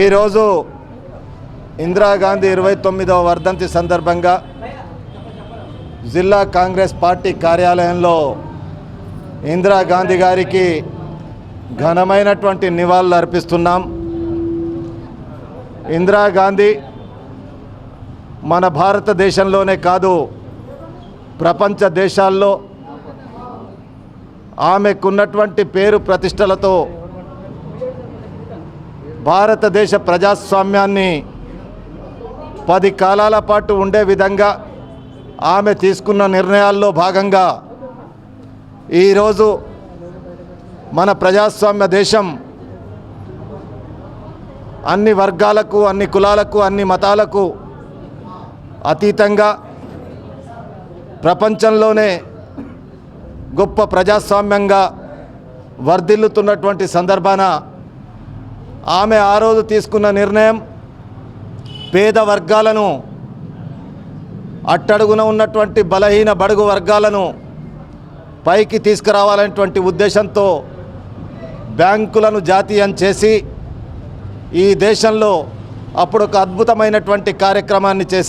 ఈరోజు ఇందిరాగాంధీ ఇరవై తొమ్మిదవ వర్ధంతి సందర్భంగా జిల్లా కాంగ్రెస్ పార్టీ కార్యాలయంలో ఇందిరాగాంధీ గారికి ఘనమైనటువంటి నివాళులు అర్పిస్తున్నాం. ఇందిరాగాంధీ మన భారతదేశంలోనే కాదు ప్రపంచ దేశాల్లో ఆమెకున్నటువంటి పేరు ప్రతిష్టలతో భారతదేశ ప్రజాస్వామ్యాన్ని పది కాలాల పాటు ఉండే విధంగా ఆమె తీసుకున్న నిర్ణయాల్లో భాగంగా ఈరోజు మన ప్రజాస్వామ్య దేశం అన్ని వర్గాలకు అన్ని కులాలకు అన్ని మతాలకు అతీతంగా ప్రపంచంలోనే గొప్ప ప్రజాస్వామ్యంగా వర్ధిల్లుతున్నటువంటి సందర్భాన ఆమె ఆ రోజు తీసుకున్న నిర్ణయం పేద వర్గాలను అట్టడుగున ఉన్నటువంటి బలహీన బడుగు వర్గాలను పైకి తీసుకురావాలనేటువంటి ఉద్దేశంతో బ్యాంకులను జాతీయం చేసి ఈ దేశంలో అప్పుడు ఒక అద్భుతమైనటువంటి కార్యక్రమాన్ని చేసి